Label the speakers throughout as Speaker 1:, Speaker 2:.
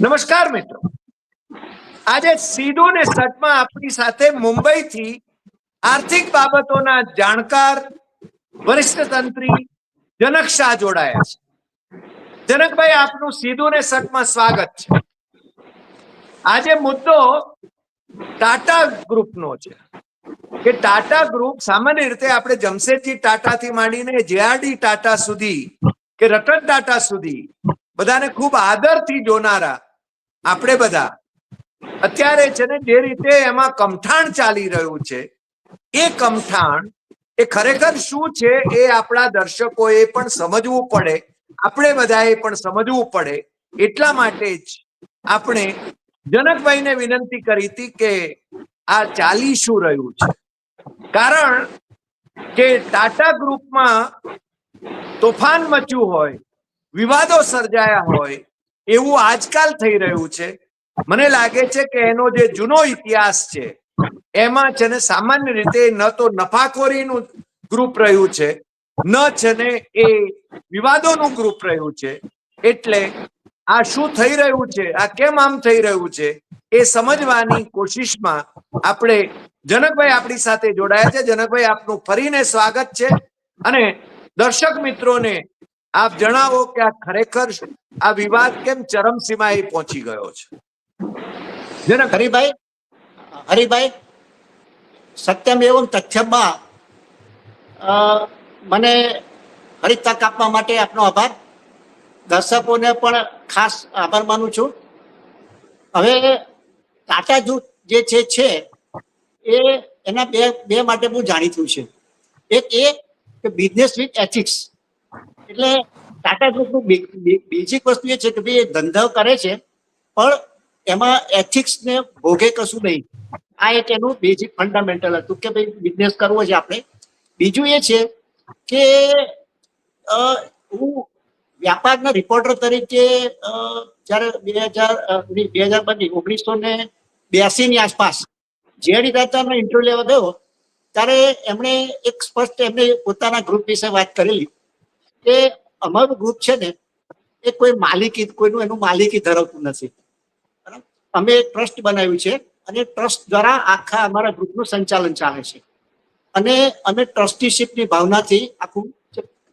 Speaker 1: નમસ્કાર મિત્રો. આજે સીધો ને સટમાં આપણી સાથે મુંબઈથી આર્થિક બાબતોના જાણકાર, વરિષ્ઠ તંત્રી જનક શાહ જોડાયા છે. જનકભાઈ, આપનું સીધું ને સટમાં સ્વાગત છે. આજે મુદ્દો ટાટા ગ્રુપનો છે. કે ટાટા ગ્રુપ સામાન્ય રીતે આપણે જમશેદજી ટાટાથી માંડીને જેઆરડી ટાટા સુધી કે રતન ટાટા સુધી બધાને ખૂબ આદરથી જોનારા. આપણે બધા. અત્યારે છે ને જે રીતે એમાં કમઠાણ ચાલી રહ્યું છે, એ કમઠાણ, એ ખરેખર શું છે એ આપણા દર્શકોએ પણ સમજવું પડે, આપણે બધાએ પણ સમજવું પડે. એટલા માટે જ આપણે જનકભાઈને વિનંતી કરી હતી કે આ ચાલી શું રહ્યું છે. કારણ કે ટાટા ગ્રુપમાં તોફાન મચ્યું હોય વિવાદો સર્જાયા હોય, એવું આજકાલ થઈ રહ્યું છે. મને લાગે છે કે એનો જે જૂનો ઇતિહાસ છે, એમાં છે ને સામાન્ય રીતે ન તો નફાખોરીનું ગ્રુપ રહ્યું છે, ન છે ને એ વિવાદોનું ગ્રુપ રહ્યું છે. એટલે આ શું થઈ રહ્યું છે, આ કેમ આમ થઈ રહ્યું છે, એ સમજવાની કોશિશમાં આપણે, જનકભાઈ આપણી સાથે જોડાયા છે. જનકભાઈ, આપનું ફરીને સ્વાગત છે. અને દર્શક મિત્રોને આપ જણાવો કે આ ખરેખર આ વિવાદ કેમ ચરમસીમાએ પહોંચી ગયો છે?
Speaker 2: હરિભાઈ હરિભાઈ, સત્યમ એવું તથ્યમાં મને હરી તક આપવા માટે આપનો આભાર. દર્શકોને પણ ખાસ આભાર માનું છું. હવે ટાટા જૂથ જે છે છે, એ એના બે બે માટે બહુ જાણીતું છે. એક એ કે બિઝનેસ વિથ એથિક્સ એટલે ટાટા ગ્રુપનું બેઝિક વસ્તુ એ છે કે ભાઈ ધંધો કરે છે, પણ એમાં એથિક્સ ને ભોગે કશું નહીં. આ એક એનું બેઝિક ફંડામેન્ટલ હતું કે ભાઈ બિઝનેસ કરવો છે આપણે. બીજું એ છે કે હું વ્યાપારના રિપોર્ટર તરીકે જ્યારે બે હજાર બે હજાર બની, ઓગણીસો ને બ્યાસી ની આસપાસ જેડી દાતાનો ઇન્ટરવ્યુ લેવા ગયો, ત્યારે એમણે એક સ્પષ્ટ એમને પોતાના ગ્રુપ વિશે વાત કરેલી. કે અમારું ગ્રુપ છે ને એ કોઈ માલિકી કોઈનું એનું માલિકી ધરાવતું નથી. અમે એક ટ્રસ્ટ બનાવ્યું છે અને ટ્રસ્ટ દ્વારા આખા અમારા ગ્રુપનું સંચાલન ચાલે છે. અને અમે ટ્રસ્ટીશીપની ભાવનાથી આખું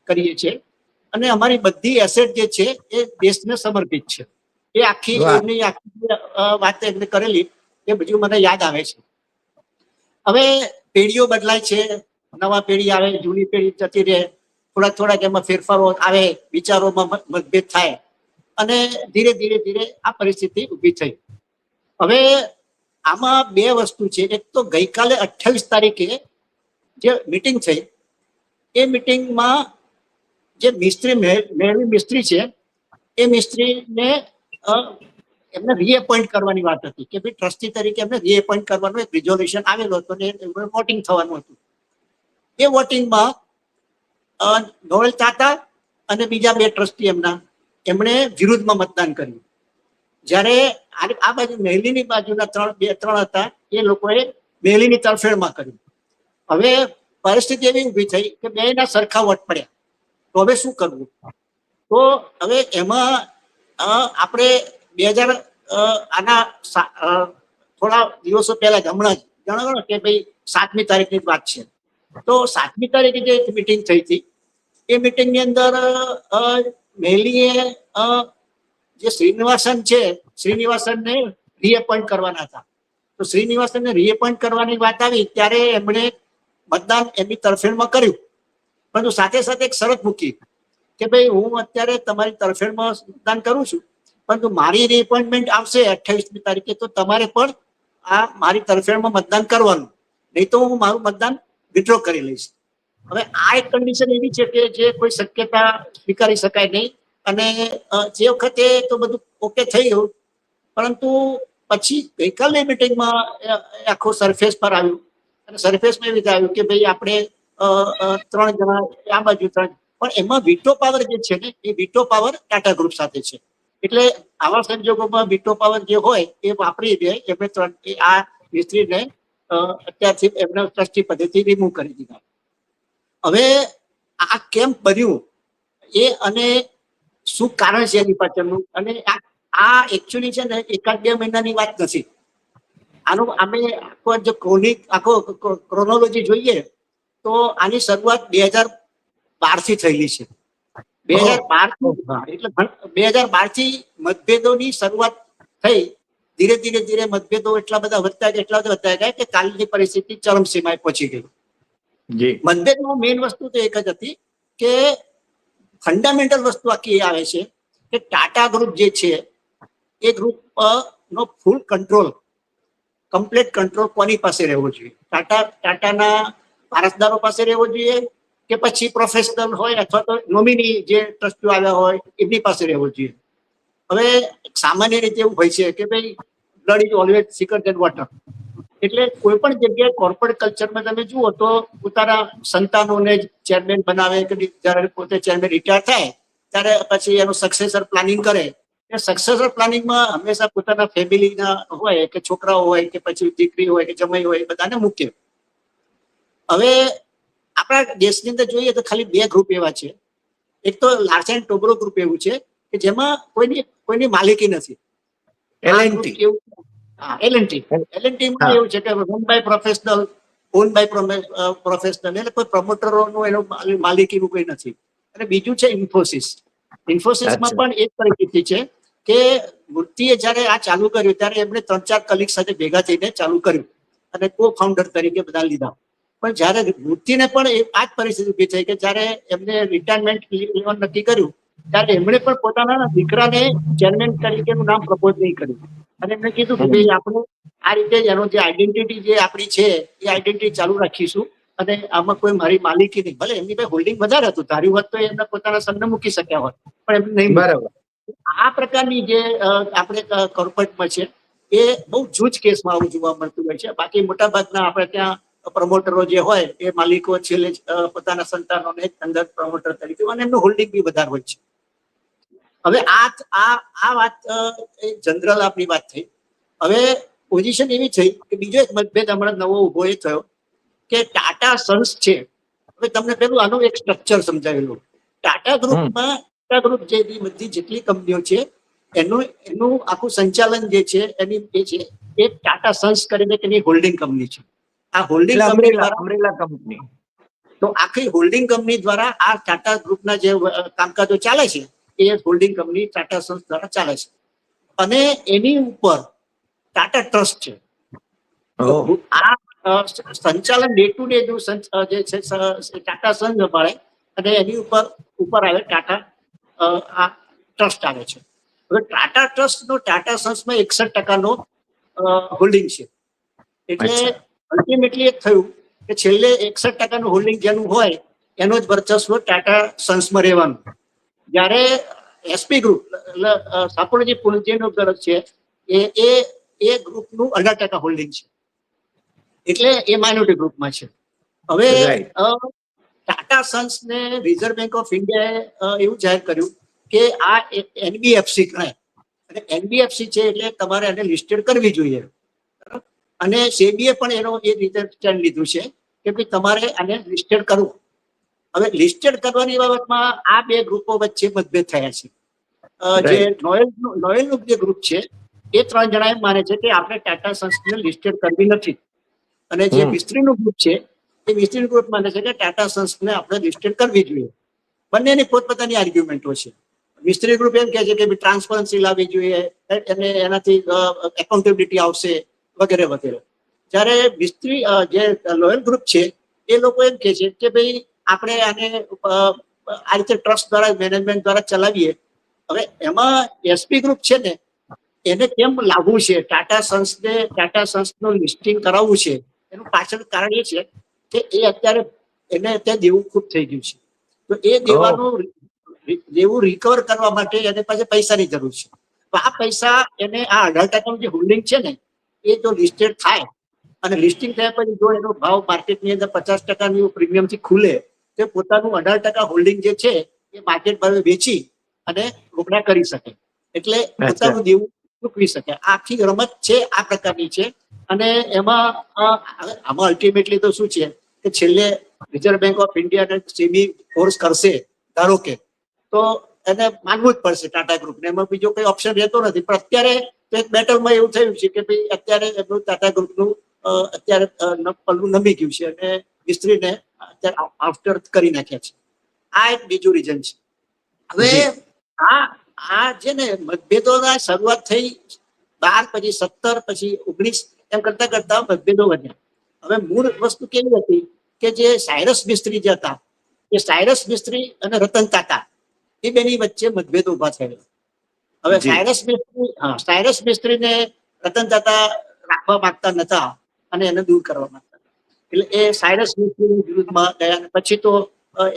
Speaker 2: કરીએ છીએ અને અમારી બધી એસેટ જે છે એ દેશને સમર્પિત છે. એ આખી. એમની આખી વાત એમને કરેલી એ બધું મને યાદ આવે છે. હવે પેઢીઓ બદલાય છે નવા પેઢી આવે જૂની પેઢી જતી રહે થોડાક થોડાક એમાં ફેરફારો આવે, વિચારોમાં મતભેદ થાય અને ધીરે ધીરે ધીરે આ પરિસ્થિતિ ઊભી થઈ. હવે આમાં બે વસ્તુ છે. એક તો ગઈકાલે અઠ્યાવીસ તારીખે જે મિટિંગ થઈ, એ મિટિંગમાં જે મિસ્ત્રી મેળવી મિસ્ત્રી છે, એ મિસ્ત્રીને એમને રીએપોઇન્ટ કરવાની વાત હતી કે ભાઈ ટ્રસ્ટી તરીકે એમને રીએપોઇન્ટ કરવાનું એક રિઝોલ્યુશન આવેલું હતું ને વોટિંગ થવાનું હતું. એ વોટિંગમાં નોવેલ ચાતા અને બીજા બે ટ્રસ્ટી એમના, એમણે વિરુદ્ધમાં મતદાન કર્યું. જ્યારે આ બાજુ મહેલીની બાજુના ત્રણ, બે, ત્રણ હતા, એ લોકોએ મહેલીની તરફેણમાં કર્યું. હવે પરિસ્થિતિ એવી ઊભી થઈ કે બેના સરખા વટ પડ્યા. તો હવે શું કરવું? તો હવે એમાં આપણે બે હજાર આના થોડા દિવસો પહેલા જ, હમણાં જ જણાવો કે ભાઈ સાતમી તારીખની વાત છે. તો સાતમી તારીખે જે મિટિંગ થઈ હતી એ મિટિંગની અંદર મેલીએ જે શ્રીનિવાસન છે, શ્રીનિવાસનને રીએપોઇન્ટ કરવાના હતા. તો શ્રીનિવાસનને રીએપોઇન્ટ કરવાની વાત આવી ત્યારે એમણે મતદાન એમની તરફેણમાં કર્યું. પરંતુ સાથે સાથે એક શરત મૂકી કે ભાઈ, હું અત્યારે તમારી તરફેણમાં મતદાન કરું છું, પરંતુ મારી રીએપોઇન્ટમેન્ટ આવશે અઠ્યાવીસમી તારીખે, તો તમારે પણ આ મારી તરફેણમાં મતદાન કરવાનું. નહીં તો હું મારું મતદાન વિથડ્રો કરી લઈશ. હવે આ એક કન્ડિશન એવી છે કે જે કોઈ શક્યતા સ્વીકારી શકાય નહીં. અને જે વખતે તો બધું ઓકે થઈ ગયું, પરંતુ પછી ગઈકાલની મિટિંગમાં આખો સરફેસ પર આવ્યું. અને સરફેસમાં એવી રીતે આવ્યું કે ભાઈ આપણે ત્રણ જણા આ બાજુ ત્રણ. પણ એમાં વિટો પાવર જે છે ને, એ વિટો પાવર ટાટા ગ્રુપ સાથે છે. એટલે આવા સંજોગોમાં વિટો પાવર જે હોય, એ વાપરી દે, એમને ત્રણ આ મિસ્ત્રીને અત્યારથી એમને ટ્રસ્ટી પદ્ધતિ રિમૂવ કરી દીધા. હવે આ કેમ બન્યું? એ અને શું કારણ છે એની પાછળનું? અને આ આ એકચ્યુઅલી છે ને એકાદ બે મહિનાની વાત નથી. આનું અમે આખો જો ક્રોનિક આખો ક્રોનોલોજી જોઈએ તો આની શરૂઆત બે હજાર બારથી થયેલી છે. બે હજાર બાર એટલે બે હજાર બારથી મતભેદોની શરૂઆત થઈ. ધીરે ધીરે ધીરે મતભેદો એટલા બધા વધતા ગયા એટલા બધા વધતા ગયા કે કાલની પરિસ્થિતિ ચરમસીમાએ પહોંચી ગઈ. મતભેદમાં મેઇન વસ્તુ તો એક જ હતી કે ફંડામેન્ટલ વસ્તુ આખી એ આવે છે કે ટાટા ગ્રુપ જે છે, એ ગ્રુપ નો ફૂલ કંટ્રોલ કમ્પ્લીટ કંટ્રોલ કોની પાસે રહેવો જોઈએ? ટાટા, ટાટાના વારસદારો પાસે રહેવો જોઈએ કે પછી પ્રોફેશનલ હોય અથવા તો નોમિની જે ટ્રસ્ટીઓ આવ્યા હોય, એમની પાસે રહેવો જોઈએ? હવે સામાન્ય રીતે એવું હોય છે કે ભાઈ blood is always thicker than water એટલે કોઈ પણ જગ્યાએ કોર્પોરેટ કલ્ચરમાં તમે જુઓ તો પોતાના સંતાનોને જ ચેરમેન બનાવે કે જ્યારે પોતે ચેરમેન રિટાયર થાય ત્યારે પછી એનું સક્સેસર પ્લાનિંગ કરે. એ સક્સેસર પ્લાનિંગમાં હંમેશા પોતાના ફેમિલીના હોય કે છોકરાઓ હોય કે પછી દીકરી હોય કે જમાઈ હોય એ બધાને મૂકે. હવે આપણા દેશની અંદર જોઈએ તો ખાલી બે ગ્રુપ એવા છે. એક તો લાર્સ એન્ડ ટોબ્રો ગ્રુપ એવું છે કે જેમાં કોઈની કોઈની માલિકી નથી.
Speaker 1: એલએનટી
Speaker 2: એલએનટી એલએનટી માં એવું છે કે run by professional on by professional એટલે કોઈ પ્રમોટરોનું એનું માલી- માલિકીનું કોઈ નથી. અને બીજું છે ઇન્ફોસિસ ઇન્ફોસિસમાં પણ એક પરિસ્થિતિ છે કે મૂર્તિએ જ્યારે આ ચાલુ કર્યું ત્યારે એમણે ત્રણ ચાર કલીગ સાથે ભેગા થઈને ચાલુ કર્યું અને કો ફાઉન્ડર તરીકે બધા લીધા. પણ જ્યારે મૂર્તિને પણ આ જ પરિસ્થિતિ ઊભી થઈ કે જ્યારે એમને રિટાયરમેન્ટ નક્કી કર્યું ત્યારે એમણે પણ પોતાના દીકરાને ચેરમેન તરીકેનું નામ પ્રપોઝ નહીં કર્યું. અને એમણે કીધું કે ભાઈ આપણે આ રીતે જ એનો જે આઈડેન્ટિટી જે આપણી છે એ આઈડેન્ટિટી ચાલુ રાખીશું. અને આમાં કોઈ મારી માલિકી નહીં. ભલે એમની પાસે હોલ્ડિંગ વધારે હતું ધાર્યું હોત તો એમને પોતાના સનને મૂકી શક્યા હોત. પણ એમને નહીં.
Speaker 1: બરાબર.
Speaker 2: આ પ્રકારની જે આપણે કોર્પોરેટમાં છે એ બહુ જૂજ કેસમાં આવું જોવા મળતું હોય છે. બાકી મોટા ભાગના આપણે ત્યાં પ્રમોટરો જે હોય એ માલિકો છેલ્લે જ, પોતાના સંતાનોને અંદર પ્રમોટર તરીકે અને એમનું હોલ્ડિંગ બી વધારે હોય છે. હવે આ આ આ વાત જનરલ આપણી વાત થઈ. હવે પોઝિશન એવી થઈ કે બીજો એક મતભેદ હમણાં નવો ઊભો એ થયો કે ટાટા સન્સ છે. હવે તમને પેલું આનું એક સ્ટ્રક્ચર સમજાવેલું. ટાટા ગ્રુપમાં ટાટા ગ્રુપ જે બધી જેટલી કંપનીઓ છે એનું એનું આખું સંચાલન જે છે એની એ છે એ ટાટા સન્સ કરીને તેની હોલ્ડિંગ કંપની છે. આ હોલ્ડિંગ કંપની
Speaker 1: અમરેલા કંપની
Speaker 2: તો આખી હોલ્ડિંગ કંપની દ્વારા આ ટાટા ગ્રુપના જે કામકાજો ચાલે છે એ હોલ્ડિંગ કંપની ટાટા સન્સ દ્વારા ચાલે છે. અને એની ઉપર ટાટા ટ્રસ્ટ છે. આ સંચાલન ડે ટુ ડે જે છે ટાટા સન્સ સંભાળે અને એની ઉપર ઉપર આવે ટાટા આ ટ્રસ્ટ આવે છે. હવે ટાટા ટ્રસ્ટ નો ટાટા સન્સમાં એકસઠ ટકાનો હોલ્ડિંગ છે. એટલે અલ્ટિમેટલી એક થયું કે છેલ્લે એકસઠ ટકાનું હોલ્ડિંગ જેનું હોય એનો જ વર્ચસ્વ ટાટા સન્સમાં રહેવાનું. જ્યારે એસપી ગ્રુપ અ, સાપોડજી પુલજીનો ગ્રુપ છે એ એ એ ગ્રુપનું અઢાર ટકા હોલ્ડિંગ છે. એટલે એ માઇનોરિટી ગ્રુપમાં છે. હવે ટાટા સન્સ ને રિઝર્વ બેંક ઓફ ઇન્ડિયાએ એવું જાહેર કર્યું કે આ એનબીએફસી ગણાય અને એનબીએફસી છે એટલે તમારે એને લિસ્ટેડ કરવી જોઈએ. અને સેબીએ પણ એનો એ રીતે સ્ટેન્ડ લીધું છે કે ભાઈ તમારે આને લિસ્ટેડ કરવું. હવે લિસ્ટેડ કરવાની બાબતમાં આ બે ગ્રુપો વચ્ચે મતભેદ થયા છે. જે નોયલ નોયલનું જે ગ્રુપ છે એ ત્રણ જણા એમ માને છે કે આપણે ટાટા સન્સને લિસ્ટેડ કરવી નથી. અને જે મિસ્ત્રીનું ગ્રુપ છે એ મિસ્ત્રીનું ગ્રુપ માને છે કે ટાટા સન્સને આપણે લિસ્ટેડ કરવી જોઈએ. બંનેની પોતપોતાની આર્ગ્યુમેન્ટો છે. મિસ્ત્રી ગ્રુપ એમ કહે છે કે ટ્રાન્સપરન્સી લાવવી જોઈએ અને એનાથી એકાઉન્ટેબિલિટી આવશે વગેરે વગેરે. જ્યારે મિસ્ત્રી જે લોયલ ગ્રુપ છે એ લોકો એમ કહે છે કે ભાઈ આપણે આને આ રીતે ટ્રસ્ટ દ્વારા મેનેજમેન્ટ દ્વારા ચલાવીએ. હવે એમાં એસપી ગ્રુપ છે ને એને કેમ લાવવું છે? ટાટા સન્સને ટાટા સન્સનું લિસ્ટિંગ કરાવવું છે. એનું પાછળ કારણ એ છે કે એ અત્યારે એને અત્યારે દેવું ખૂબ થઈ ગયું છે. તો એ દેવાનું દેવું રિકવર કરવા માટે એને પાસે પૈસાની જરૂર છે. તો આ પૈસા એને આ અઢાર ટકાનું જે હોલ્ડિંગ છે ને એ જો લિસ્ટેડ થાય અને લિસ્ટિંગ થયા પછી જો એનો ભાવ માર્કેટની અંદર પચાસ ટકાની પ્રીમિયમથી ખુલે તો પોતાનું અઢાર ટકા હોલ્ડિંગ જે છે એ માર્કેટ ભાવે વેચી અને રોકડા કરી શકે. એટલે પોતાનું દેવું ચૂકવી શકે. આખી રમત છે આ પ્રકારની છે. અને એમાં આમાં અલ્ટિમેટલી તો શું છે કે છેલ્લે રિઝર્વ બેંક ઓફ ઇન્ડિયા અને સેબી ફોર્સ કરશે ધારો કે. તો એને માનવું જ પડશે ટાટા ગ્રુપને એમાં બીજો કોઈ ઓપ્શન રહેતો નથી. પણ અત્યારે તો એક બેટલમાં એવું થયું છે કે ભાઈ અત્યારે એમનું ટાટા ગ્રુપનું અત્યારે પલું ન- પલ્લું નમી ગયું છે. અને મિસ્ત્રીને અત્યારે આફ્ટર કરી નાખ્યા છે. આ એક બીજું રીઝન છે. હવે આ આ છે ને મતભેદોના શરૂઆત થઈ બાર પછી સત્તર પછી ઓગણીસ એમ કરતા કરતા મતભેદો વધ્યા. હવે મૂળ વસ્તુ કેવી હતી કે જે સાયરસ મિસ્ત્રી જે હતા એ સાયરસ મિસ્ત્રી અને રતન તાતા એ બેની વચ્ચે મતભેદ ઊભા થયેલા. હવે સાયરસ મિસ્ત્રી હા સાયરસ મિસ્ત્રીને રતન તાતા રાખવા માંગતા નતા અને એને દૂર કરવા માંગતા એટલે એ સાયરસ મિસ્ત્રીની વિરુદ્ધમાં ગયા પછી તો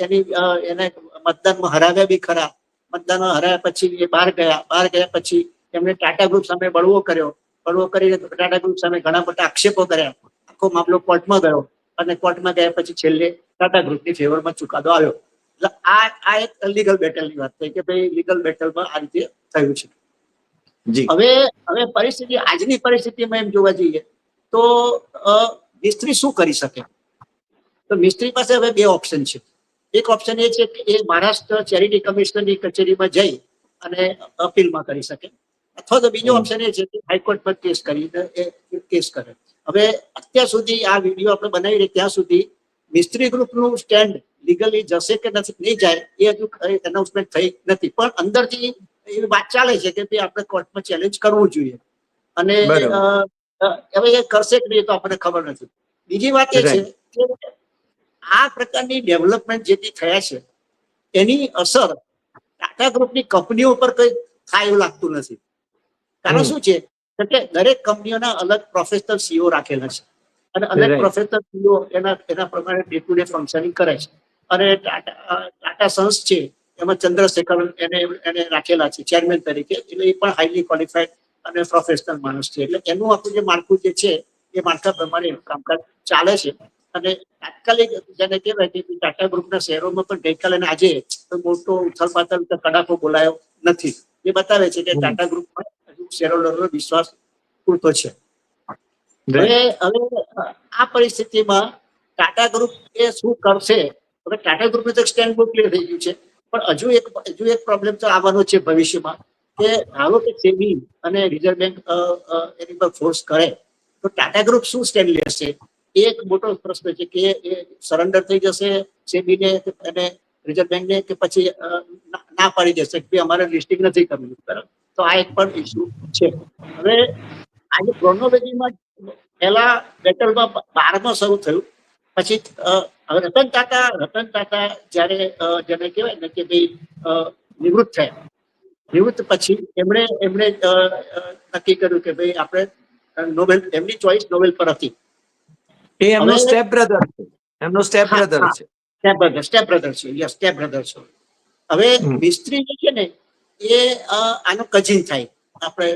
Speaker 2: એની એને મતદાનમાં હરાવ્યા બી ખરા. મતદાનમાં હરાવ્યા પછી એ બહાર ગયા. બહાર ગયા પછી એમણે ટાટા ગ્રુપ સામે બળવો કર્યો. બળવો કરીને ટાટા ગ્રુપ સામે ઘણા બધા આક્ષેપો કર્યા. આખો મામલો કોર્ટમાં ગયો અને કોર્ટમાં ગયા પછી છેલ્લે ટાટા ગ્રુપની ફેવરમાં ચુકાદો આવ્યો. એટલે આ આ એક લીગલ બેટલની વાત થઈ કે ભાઈ લીગલ બેટલમાં આ રીતે થયું છે. હવે હવે પરિસ્થિતિ આજની પરિસ્થિતિમાં એમ જોવા જઈએ તો મિસ્ત્રી શું કરી શકે? તો મિસ્ત્રી પાસે હવે બે ઓપ્શન છે. એક ઓપ્શન એ છે કે એ મહારાષ્ટ્ર ચેરિટી કમિશનરની કચેરીમાં જઈ અને અપીલમાં કરી શકે. અથવા તો બીજો ઓપ્શન એ છે કે હાઈકોર્ટમાં કેસ કરીને એ કેસ કરે. હવે અત્યાર સુધી આ વીડિયો આપણે બનાવી રહ્યા ત્યાં સુધી મિસ્ત્રી ગ્રુપનું સ્ટેન્ડ લીગલી જશે કે નથી નહીં જાય એ હજુ એનાઉન્સમેન્ટ થઈ નથી. પણ અંદરથી એવી વાત ચાલે છે કે ભાઈ આપણે કોર્ટમાં ચેલેન્જ કરવું જોઈએ. અને હવે એ કરશે કે નહીં તો આપણને ખબર નથી. બીજી વાત એ છે કે આ પ્રકારની ડેવલપમેન્ટ જે થયા છે એની અસર ટાટા ગ્રુપની કંપનીઓ પર કઈ થાય એવું લાગતું નથી. કારણ શું છે? કે દરેક કંપનીઓના અલગ પ્રોફેશનલ સીઓ રાખેલા છે. અને અલગ
Speaker 1: પ્રોફેસનલ
Speaker 2: પ્રોફેશનલ સીઓ એના એના પ્રમાણે ડે ટુ ડે ફંક્શનિંગ કરે છે. અને ટાટા ટાટા સન્સ છે એમાં ચંદ્રશેખર એને એને રાખેલા છે ચેરમેન તરીકે એટલે એ પણ હાઈલી ક્વોલિફાઈડ અને પ્રોફેશનલ માણસ છે. એટલે એનું આખું જે માળખું જે છે એ માળખા પ્રમાણે કામકાજ ચાલે છે. અને તાત્કાલિક જેને કહેવાય કે ટાટા ગ્રુપના શહેરોમાં પણ ગઈકાલે અને આજે તો મોટો ઉથલપાથલ કડાકો બોલાયો નથી. એ બતાવે છે કે ટાટા ગ્રુપમાં હજુ શેરહોલ્ડરનો વિશ્વાસ પૂરતો છે. હવે હવે આ પરિસ્થિતિમાં ટાટા ગ્રુપ એ શું કરશે? હવે ટાટા ગ્રુપનું તો સ્ટેન્ડ બહુ ક્લિયર થઈ ગયું છે. પણ હજુ એક હજુ એક પ્રોબ્લેમ તો આવવાનો છે ભવિષ્યમાં. કે ધારો કે સેબી અને રિઝર્વ બેંક એની પર ફોર્સ કરે, તો ટાટા ગ્રુપ શું સ્ટેન્ડ લેશે એ એક મોટો પ્રશ્ન છે કે એ સરેન્ડર થઈ જશે સેબીને અને રિઝર્વ બેંકને કે પછી ના- પાડી દેશે? કે અમારે લિસ્ટિંગ નથી કરવું. બરાબર. તો આ એક પણ ઇસ્યુ છે. હવે આજે ક્રોનોલોજીમાં પહેલા બેટલમાં બારમાં શરૂ થયું. પછી હવે રતન ટાટા રતન ટાટા જ્યારે જેને કહેવાય ને કે ભાઈ નિવૃત્ત થયા. નિવૃત્ત પછી એમણે એમણે નક્કી કર્યું કે ભાઈ આપણે નોવેલ નોબેલ એમની ચોઈસ નોબેલ પર હતી.
Speaker 1: એ એમનો સ્ટેપ બ્રધર છે. એમનો સ્ટેપ બ્રધર છે.
Speaker 2: સ્ટેપ બ્રધર સ્ટેપ બ્રધર છે. યસ સ્ટેપ બ્રધર છે. હવે મિસ્ત્રી જે છે ને એ આનો કઝિન થાય. આપણે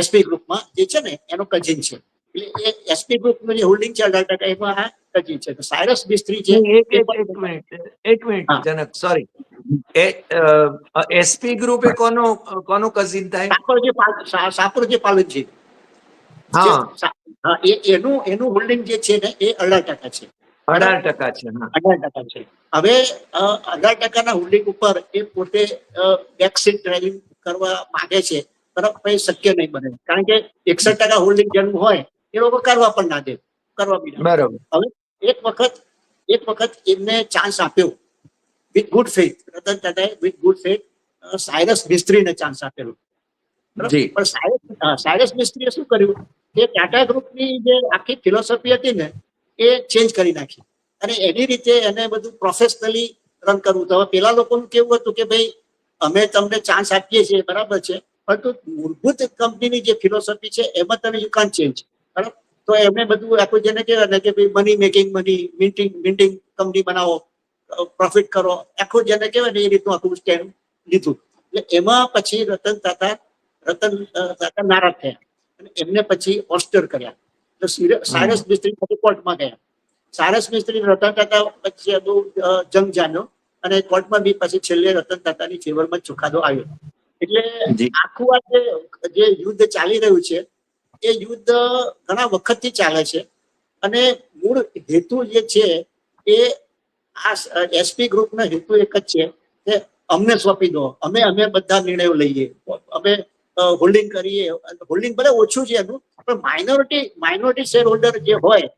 Speaker 2: એસપી ગ્રુપમાં જે છે ને એનો કઝિન છે. એટલે એ એસપી ગ્રુપનું જે હોલ્ડિંગ છે અઢાર ટકા એમાં આ ટકી છે. તો સાયરસ મિસ્ત્રી છે
Speaker 1: એક મિનિટ એક મિનિટ જનક સોરી એ એસપી ગ્રુપ એ કોનો કોનો કઝિન થાય?
Speaker 2: સાપરજી સાપરજી પાલનજી. જે
Speaker 1: હા
Speaker 2: એ એનું એનું હોલ્ડિંગ જે છે ને એ અઢાર ટકા છે.
Speaker 1: અઢાર ટકા છે
Speaker 2: અઢાર ટકા છે. હવે અઢાર ટકાના હોલ્ડિંગ ઉપર એ પોતે વેક્સિન ડ્રાઇવિંગ કરવા માંગે છે પણ શક્ય નહીં બને. કારણ કે એકસઠ ટકા હોલ્ડિંગ જેનું હોય એ લોકો કરવા પણ ના દે કરવા બી
Speaker 1: બરાબર.
Speaker 2: હવે એક વખત એક વખત એમને ચાન્સ આપ્યો વિથ ગુડ ફેથ રતન ટાટાએ વિથ ગુડ ફેથ સાયરસ મિસ્ત્રીને ચાન્સ આપેલો. પણ સાયરસ સાયરસ મિસ્ત્રીએ શું કર્યું? કે ટાટા ગ્રુપની જે આખી ફિલોસોફી હતી ને એ ચેન્જ કરી નાખી. અને એની રીતે એને બધું પ્રોફેશનલી રન કરવું. હતું હવે પેલા લોકોનું કેવું હતું કે ભાઈ અમે તમને ચાન્સ આપીએ છીએ બરાબર છે. પરંતુ મૂળભૂત કંપનીની જે ફિલોસોફી છે એમાં તમે યુ કાન ચેન્જ તો એમને બધું આખું જેને કહેવાય ને કે ભાઈ money making money minting minting company બનાવો પ્રોફિટ કરો આખું જેને કહેવાય ને એ રીતનું આખું સ્ટેન્ડ લીધું. એટલે એમાં પછી રતન તાતા રતન તાતા નારાજ થયા. અને એમને પછી ઓસ્ટર કર્યા. એટલે સારસ મિસ્ત્રી પછી કોર્ટમાં ગયા. સારસ મિસ્ત્રી રતન તાતા પછી બહુ જંગ જામ્યો અને કોર્ટમાં બી પછી છેલ્લે રતન તાતાની ફેવરમાં ચુકાદો આવ્યો. એટલે. આખું આ જે યુદ્ધ ચાલી રહ્યું છે એ યુદ્ધ ઘણા વખતથી ચાલે છે. અને મૂળ હેતુ જે છે એ આ એસપી ગ્રુપનો હેતુ એક જ છે કે અમને સોંપી દો. અમે અમે બધા નિર્ણયો લઈએ. અમે હોલ્ડિંગ કરીએ. હોલ્ડિંગ ભલે ઓછું છે એનું, પણ માઇનોરિટી માઇનોરિટી શેર હોલ્ડર જે હોય,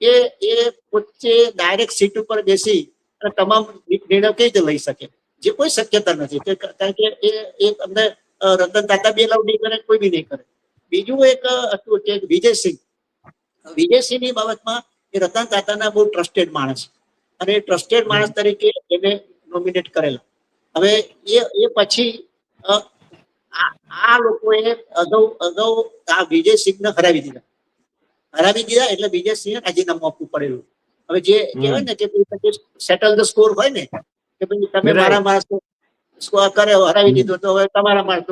Speaker 2: એ એ પોતે ડાયરેક્ટ સીટ ઉપર બેસી અને તમામ નિર્ણયો કઈ રીતે લઈ શકે? જે કોઈ શક્યતા નથી. કારણ કે એ તમને રતન દાદા બી અલાઉ નહીં કરે, કોઈ બી નહીં કરે. બીજું એક હતું કે વિજયસિંહ. વિજયસિંહની બાબતમાં એ રતન તાતાના બહુ ટ્રસ્ટેડ માણસ અને ટ્રસ્ટેડ માણસ તરીકે એને નોમિનેટ કરેલા. હવે એ એ પછી આ આ લોકોએ અગાઉ અગાઉ આ વિજયસિંહને હરાવી દીધા. હરાવી દીધા એટલે વિજયસિંહ રાજીનામું આપવું પડેલું. હવે જે કહેવાય ને કે સેટલ ધ સ્કોર હોય ને કે ભાઈ તમે મારા માણસ સ્કોર કરે હરાવી દીધો તો હવે તમારા માણસ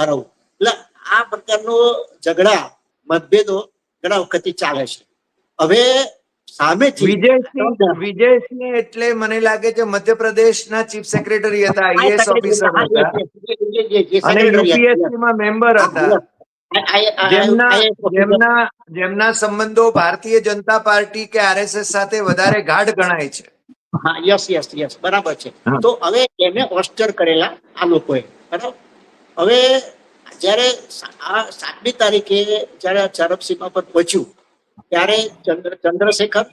Speaker 2: હરાવું. એટલે આ પ્રકારનો ઝઘડા મતભેદો ઘણા વખતથી ચાલે છે. હવે સામે
Speaker 1: વિજયસિંહ એટલે મને લાગે છે મધ્યપ્રદેશના ચીફ સેક્રેટરી હતા આઈએએસ ઓફિસર હતા અને યુપીએસસી માં મેમ્બર હતા. જેમના જેમના જેમના સંબંધો ભારતીય જનતા પાર્ટી કે આરએસએસ સાથે વધારે ગાઢ ગણાય છે.
Speaker 2: હા યસ યસ યસ બરાબર છે. તો હવે એને ઓસ્ટર કરેલા આ લોકોએ બરાબર? હવે જ્યારે આ સાતમી તારીખે જ્યારે આ ચરમસીમા પર પહોંચ્યું ત્યારે ચંદ્ર ચંદ્રશેખર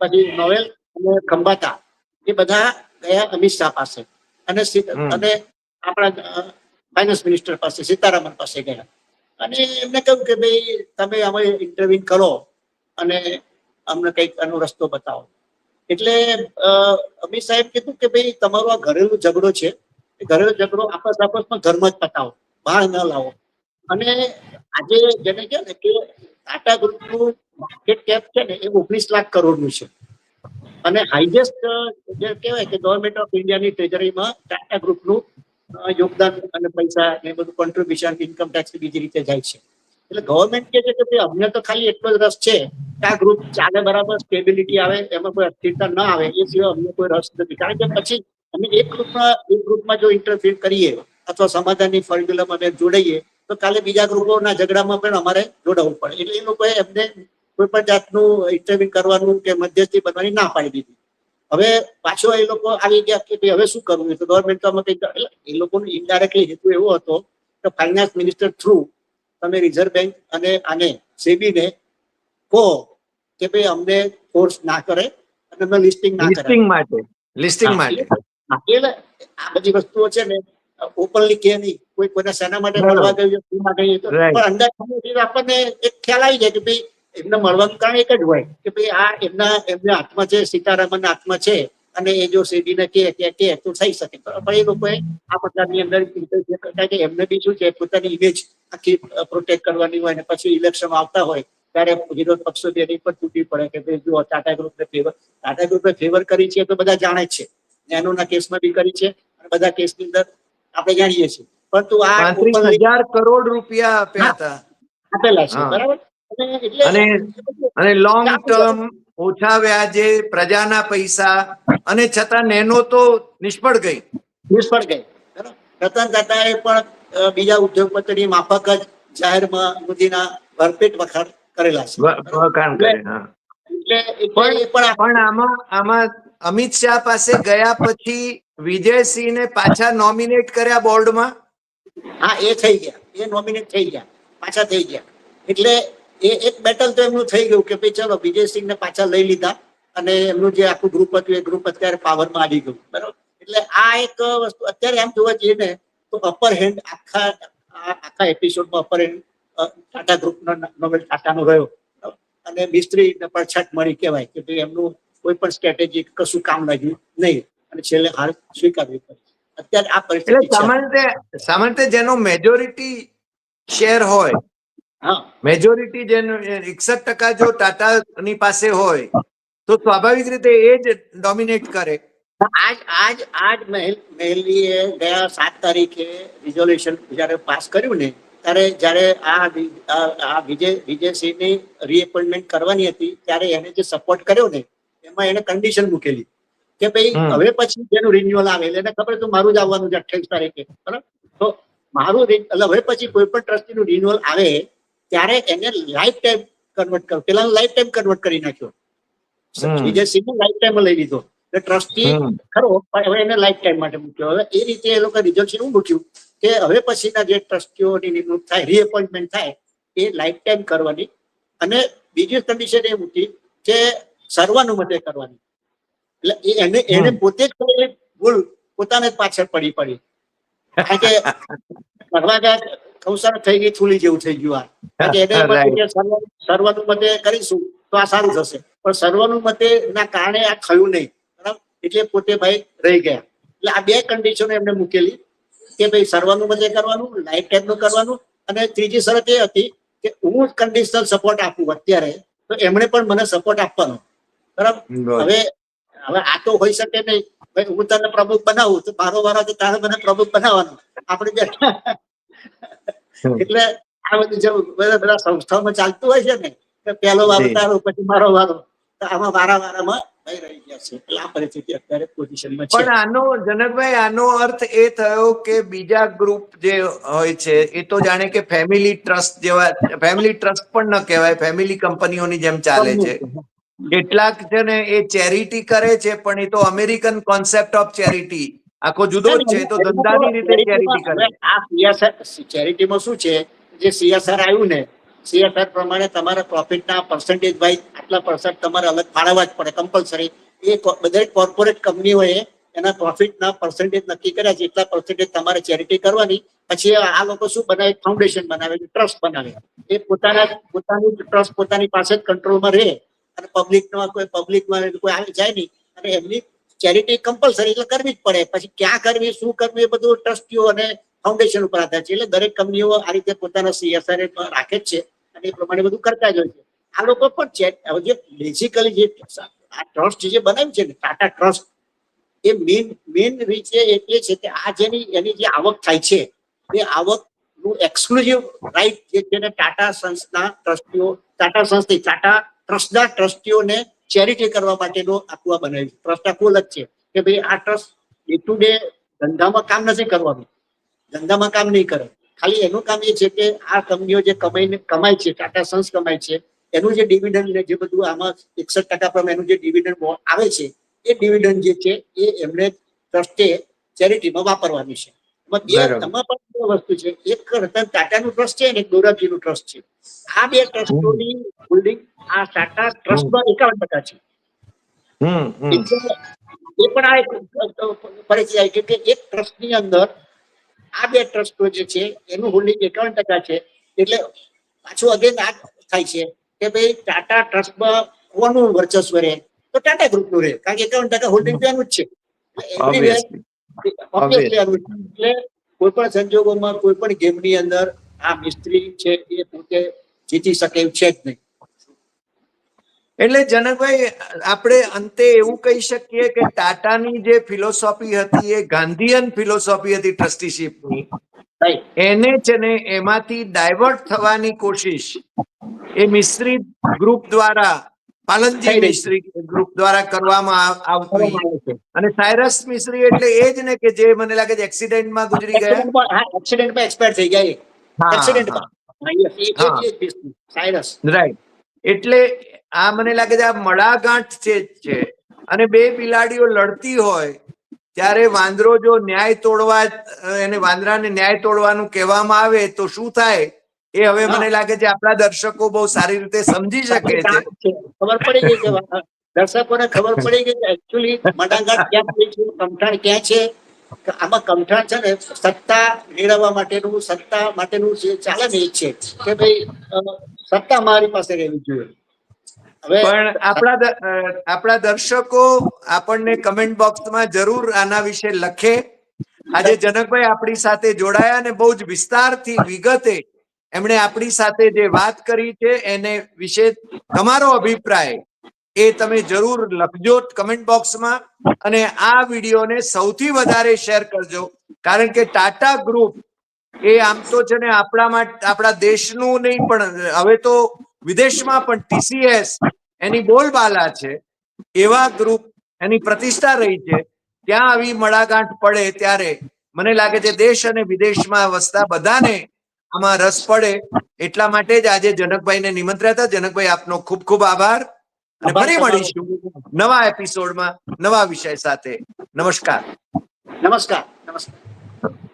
Speaker 2: પછી નોવેલ અને ખંભાતા એ બધા ગયા અમિત શાહ પાસે. અને અને આપણા ફાઇનાન્સ મિનિસ્ટર પાસે સીતારામન પાસે ગયા. અને એમને કહ્યું કે ભાઈ તમે અમે ઇન્ટરવ્યુ કરો અને અમને કંઈક આનો રસ્તો બતાવો. એટલે અમિત સાહેબ કીધું કે ભાઈ તમારો આ ઘરેલું ઝઘડો છે. ઘરેલું ઝઘડો આપસ આપસમાં ઘરમાં જ પતાવો. બહાર ન લાવો. અને આજે જેને કહે ને કે ટાટા ગ્રુપનું માર્કેટ કેપ છે ને એ ઓગણીસ લાખ કરોડનું છે. અને હાઈએસ્ટ જે કહેવાય કે ગવર્મેન્ટ ઓફ ઇન્ડિયાની ટ્રેઝરીમાં ટાટા ગ્રુપનું યોગદાન અને પૈસા ને બધું કોન્ટ્રીબ્યુશન ઇન્કમ ટેક્સ બીજી રીતે જાય છે. એટલે ગવર્મેન્ટ કે છે કે અમને તો ખાલી એટલો જ રસ છે આ ગ્રુપ ચાલે બરાબર સ્ટેબિલિટી આવે, એમાં કોઈ અસ્થિરતા ના આવે, એ સિવાય અમને કોઈ રસ નથી. કારણ કે પછી અમે એક ગ્રુપમાં એક ગ્રુપમાં જો ઇન્ટરફિયર કરીએ અથવા સમાધાનની ફોર્મ્યુલામાં અમે જોડાઈએ તો કાલે બીજા ગ્રુપોના ઝઘડામાં પણ અમારે જોડાવવું પડે. એટલે એ લોકોએ એમને કોઈ પણ જાતનું ઇન્ટરવ્યુ કરવાનું કે મધ્યસ્થી બનવાની ના પાડી દીધી. હવે પાછો એ લોકો આવી ગયા કે ભાઈ હવે શું કરવું? તો ગવર્મેન્ટ તો અમે કંઈક એ લોકોનો ઇનડાયરેક્ટલી હેતુ એવો હતો કે ફાઇનાન્સ મિનિસ્ટર થ્રુ તમે રિઝર્વ બેંક અને આને સેબીને કહો કે ભાઈ અમને ફોર્સ ના કરે અને અમે લિસ્ટિંગ ના કરે
Speaker 1: લિસ્ટિંગ માટે. લિસ્ટિંગ માટે.
Speaker 2: એટલે આ બધી વસ્તુઓ છે ને ઓપનલી કે નહીં. કોઈ કોઈના શેના માટે મળવા ગયું શું માટે. પણ અંદર આપણને એક ખ્યાલ આવી જાય કે ભાઈ એમને મળવાનું કારણ એક જ હોય કે ભાઈ આ એમના એમના હાથમાં છે સીતારામન હાથમાં છે અને એ જો સેબીને કે કે કે તો થઈ શકે. પણ એ લોકોએ આ પ્રકારની અંદર કે એમને બી શું છે પોતાની ઇમેજ આખી પ્રોટેક્ટ કરવાની હોય ને પછી ઇલેક્શન આવતા હોય ત્યારે વિરોધ પક્ષો બે એની પર તૂટી પડે કે ભાઈ જો ટાટા ગ્રુપને ફેવર ટાટા ગ્રુપે ફેવર કરી છે તો બધા જાણે છે. નેનોના કેસમાં બી કરી છે અને બધા કેસની અંદર આપણે જાણીએ છીએ. પરંતુ આ
Speaker 1: હજાર કરોડ રૂપિયા આપ્યા હતા.
Speaker 2: આપેલા છે બરાબર? અને
Speaker 1: લોંગ ટર્મ ઓછા વ્યાજે પ્રજાના પૈસા અને છતાં નેનો તો નિષ્ફળ ગઈ.
Speaker 2: નિષ્ફળ ગઈ રતન તાતાએ પણ બીજા ઉદ્યોગપતિની માફક જ જાહેરમાં મોદીના ભરપેટ વખાણ કરેલા છે.
Speaker 1: વખાણ કરે
Speaker 2: એ પણ
Speaker 1: આમાં આમાં અમિત શાહ પાસે ગયા પછી વિજયસિંહને પાછા નોમિનેટ કર્યા બોર્ડમાં?
Speaker 2: હા, એ થઈ ગયા. એ નોમિનેટ થઈ ગયા. પાછા થઈ ગયા. એટલે એ એક બેટલ તો એમનું થઈ ગયું કે ભાઈ ચલો વિજયસિંહને પાછા લઈ લીધા અને એમનું જે આખું ગ્રુપ હતું, એ ગ્રુપ અત્યારે પાવરમાં આવી ગયું. બરાબર? એટલે આ એક વસ્તુ અત્યારે એમ જોવા જઈએ ને, તો અપર હેન્ડ આખા આખા એપિસોડમાં અપર હેન્ડ ટાટા ગ્રુપનો નોવેલ ટાટાનો રહ્યો. અને મિસ્ત્રીને પણ છટ મળી કહેવાય કે ભાઈ એમનું કોઈ પણ સ્ટ્રેટેજી કશું કામ લાગ્યું નહીં. અને છેલ્લે હાર સ્વીકારવી પડી. અત્યારે આ પરિસ્થિતિ
Speaker 1: સામાન્ય રીતે- સામાન્ય રીતે જેનો મેજોરિટી શેર હોય
Speaker 2: હા.
Speaker 1: મેજોરિટી જેનો એકસઠ ટકા જો ટાટાની પાસે હોય તો સ્વાભાવિક રીતે એ જ ડોમિનેટ કરે.
Speaker 2: આજ આજ આજ મહેલ મહેલીએ ગયા સાત તારીખે રિઝોલ્યુશન જ્યારે પાસ કર્યું ને ત્યારે જ્યારે આ આ વિજય વિજયસિંહની રીએપોઇન્ટમેન્ટ કરવાની હતી ત્યારે એને જે સપોર્ટ કર્યો ને એમાં એને કન્ડિશન મૂકેલી. કે ભાઈ હવે પછી જેનું રિન્યુઅલ આવે એટલે એને ખબર તો મારું જ આવવાનું છે અઠ્યાવીસ તારીખે બરાબર? તો મારું એટલે હવે પછી કોઈ પણ ટ્રસ્ટીનું રિન્યુઅલ આવે ત્યારે એને લાઈફ ટાઈમ કન્વર્ટ કરો પેલા લાઈફ ટાઈમ કન્વર્ટ કરી નાખ્યો.
Speaker 1: હમ.
Speaker 2: વિજયસિંહને લાઈફ ટાઈમ લઈ લીધો. એટલે
Speaker 1: ટ્રસ્ટી
Speaker 2: ખરો પણ હવે એને લાઈફ ટાઈમ માટે મૂક્યો. હવે એ રીતે એ લોકો રિઝલ્ટ એવું મૂક્યું કે હવે પછીના જે ટ્રસ્ટીઓની નિમણૂક થાય રીએપોઇન્ટમેન્ટ થાય એ લાઈફ ટાઈમ કરવાની અને બીજી કન્ડિશન એ મૂકી કે સર્વાનુમતે કરવાની. એટલે એને એને પોતે જ કરેલી ભૂલ પોતાને જ પાછળ પડી પડી. કારણ કે કરવા ગયા કૌશલ થઈ ગઈ થૂલી જેવું થઈ ગયું આ. એને સર્વાનુમતે કરીશું તો આ સારું થશે. પણ સર્વાનુમતે ના કારણે આ થયું નહીં. બરાબર? એટલે પોતે ભાઈ રહી ગયા. એટલે આ બે કન્ડિશનો એમને મૂકેલી કે ભાઈ સર્વાનુમતે કરવાનું લાઈફ ટાઈમનું કરવાનું અને ત્રીજી શરત એ હતી કે હું કન્ડિશનલ સપોર્ટ આપું અત્યારે તો એમણે પણ મને સપોર્ટ આપવાનો. બરાબર? હવે હવે આ તો હોઈ શકે નહીં. ભાઈ હું તને પ્રમુખ બનાવું તો મારો વારો તો તારે મને પ્રમુખ બનાવવાનો. આપણે બે એટલે આ બધું જે બધા બધા સંસ્થાઓમાં ચાલતું હોય છે ને કે પહેલો વારો
Speaker 1: તારો,
Speaker 2: પછી મારો વારો. તો આમાં વારા વારામાં ભાઈ રહી ગયા છે. એટલે આ પરિસ્થિતિ અત્યારે પોઝિશનમાં છે.
Speaker 1: પણ આનો જનકભાઈ આનો અર્થ એ થયો કે બીજા ગ્રુપ જે હોય છે એ તો જાણે કે ફેમિલી ટ્રસ્ટ જેવા ફેમિલી ટ્રસ્ટ પણ ન કહેવાય. ફેમિલી કંપનીઓની જેમ ચાલે છે. કેટલાક છે ને એ ચેરિટી કરે છે પણ એ તો અમેરિકન કોન્સેપ્ટ ઓફ ચેરિટી આખો જુદો જ છે તો ધંધાની રીતે ચેરિટી કરે.
Speaker 2: આ સીએસઆર ચેરિટીમાં શું છે જે સીએસઆર આવ્યું ને સીએસઆર પ્રમાણે તમારા પ્રોફિટના પર્સન્ટેજ વાઇઝ આટલા પર્સન્ટ તમારે અલગ ફાળવવા જ પડે કમ્પલસરી એ દરેક કોર્પોરેટ કંપનીઓએ એના પ્રોફિટના પર્સન્ટેજ નક્કી કર્યા છે એટલા પર્સન્ટેજ તમારે ચેરિટી કરવાની પછી આ લોકો શું બનાવે ફાઉન્ડેશન બનાવે ટ્રસ્ટ બનાવે. એ પોતાના પોતાની ટ્રસ્ટ પોતાની પાસે જ કંટ્રોલમાં રહે. અને પબ્લિકમાં કોઈ પબ્લિકમાં કોઈ આવે જાય નહીં. અને એમની ચેરિટી કમ્પલસરી એટલે કરવી જ પડે. પછી ક્યાં કરવી, શું કરવી, એ બધું ટ્રસ્ટીઓ અને ફાઉન્ડેશન ઉપર આધાર છે. એટલે દરેક કંપનીઓ આ રીતે પોતાના સીએસઆર રાખે જ છે અને એ પ્રમાણે બધું કરતા જ હોય છે. આ લોકો પણ છે. હવે જે બેઝિકલી જે આ ટ્રસ્ટ જે બનાવ્યું છે ને ટાટા ટ્રસ્ટ એ મેઇન મેઇન રીતે એટલે છે કે આ જેની, એની જે આવક થાય છે, એ આવકનું એક્સક્લુઝિવ રાઈટ જે છે ટાટા સંસ્થા ટ્રસ્ટીઓ ટાટા સંસ્થા ટાટા ટ્રસ્ટના ટ્રસ્ટીઓને ચેરિટી કરવા માટેનો આખું આ બનાવ્યું છે. ટ્રસ્ટ આખું અલગ છે કે ભાઈ આ ટ્રસ્ટ ડે ટુ ડે ધંધામાં કામ નથી કરવાનું. ધંધામાં કામ નહીં કરે. ખાલી એનું કામ એ છે કે આ કંપનીઓ જે કમાઈને કમાય છે ટાટા સન્સ કમાય છે એનું જે ડિવિડન્ડ ને જે બધું આમાં એકસઠ ટકા પ્રમાણે એનું જે ડિવિડન્ડ આવે છે એ ડિવિડન્ડ જે છે એ એમને ટ્રસ્ટે ચેરિટીમાં વાપરવાની છે. એમાં બે
Speaker 1: બરાબર.
Speaker 2: વસ્તુ છે. એક રતન ટાટાનું ટ્રસ્ટ છે અને એક દોરાબજીનું ટ્રસ્ટ છે. આ બે ટ્રસ્ટોની હોલ્ડિંગ આ ટાટા ટ્રસ્ટમાં એકાવન ટકા છે. એ પણ આ એક પરિચય છે કે એક ટ્રસ્ટની અંદર આ બે ટ્રસ્ટો જે છે એનું હોલ્ડિંગ એકાવન ટકા છે. એટલે પાછું અગેન આ થાય છે કે ભાઈ ટાટા ટ્રસ્ટમાં કોનું વર્ચસ્વ રહે? તો ટાટા ગ્રુપનું રહે. કારણ કે એકાવન ટકા હોલ્ડિંગ એનું જ છે. એટલે કોઈ પણ સંજોગોમાં કોઈ પણ ગેમની અંદર આ મિસ્ત્રી છે એ પોતે જીતી શકે એવું છે જ નહીં.
Speaker 1: એટલે જનકભાઈ આપણે અંતે એવું કહી શકીએ કે ટાટાની જે ફિલોસોફી હતી એ ગાંધીયન ફિલોસોફી હતી ટ્રસ્ટીશીપની એને છે ને એમાંથી ડાયવર્ટ થવાની કોશિશ એ મિશ્રિત ગ્રુપ દ્વારા પાલનજી મિશ્રી ગ્રુપ દ્વારા કરવામાં આવ- આવતી. અને સાયરસ મિશ્રી એટલે એ જ ને કે જે મને લાગે છે એક્સિડન્ટમાં ગુજરી ગયા?
Speaker 2: એક્સિડન્ટમાં એક્સપાયર થઈ ગયા. એક્સિડન્ટમાં સાયરસ.
Speaker 1: રાઈટ એટલે આ મને લાગે છે આ મડાગાંઠ છે છે. અને બે બિલાડીઓ લડતી હોય ત્યારે વાંદરો જો ન્યાય તોડવા એને વાંદરાને ન્યાય તોડવાનું કહેવામાં આવે તો શું થાય? એ હવે મને લાગે છે આપણા દર્શકો બહુ સારી રીતે સમજી શકે છે.
Speaker 2: ખબર પડી ગઈ છે. દર્શકોને ખબર પડી ગઈ કે એકચ્યુઅલી મડાગાંઠ ક્યાં થઈ છે કમઠાણ ક્યાં છે? આમાં કમઠાણ છે ને સત્તા મેળવવા માટેનું સત્તા માટેનું જે ચાલે ને એ છે કે ભાઈ સત્તા મારી પાસે રહેવી જોઈએ. હવે
Speaker 1: પણ આપણા આપણા દર્શકો આપણને કમેન્ટ બોક્સમાં જરૂર આના વિશે લખે. આજે જનકભાઈ આપણી સાથે જોડાયા અને બહુ જ વિસ્તારથી વિગતે એમણે આપણી સાથે જે વાત કરી છે, એને વિશે તમારો અભિપ્રાય એ તમે જરૂર લખજો કમેન્ટ બોક્સમાં અને આ વિડીયોને સૌથી વધારે શેર કરજો. કારણ કે ટાટા ગ્રુપ એ આમ તો છે ને આપણા માટે આપણા દેશનું નહીં, પણ હવે તો વિદેશમાં પણ ટીસીએસ એની બોલબાલા છે, એવા ગ્રુપ એની પ્રતિષ્ઠા રહી છે, ત્યાં આવી મડાગાંઠ પડે ત્યારે. મને લાગે છે દેશ અને વિદેશમાં વસતા બધાને આમાં રસ પડે એટલા માટે જ આજે જનકભાઈને નિમંત્ર્યા હતા. જનકભાઈ આપનો ખૂબ ખૂબ આભાર. અને ફરી મળીશું નવા એપિસોડમાં નવા વિષય સાથે. નમસ્કાર.
Speaker 2: નમસ્કાર. નમસ્કાર.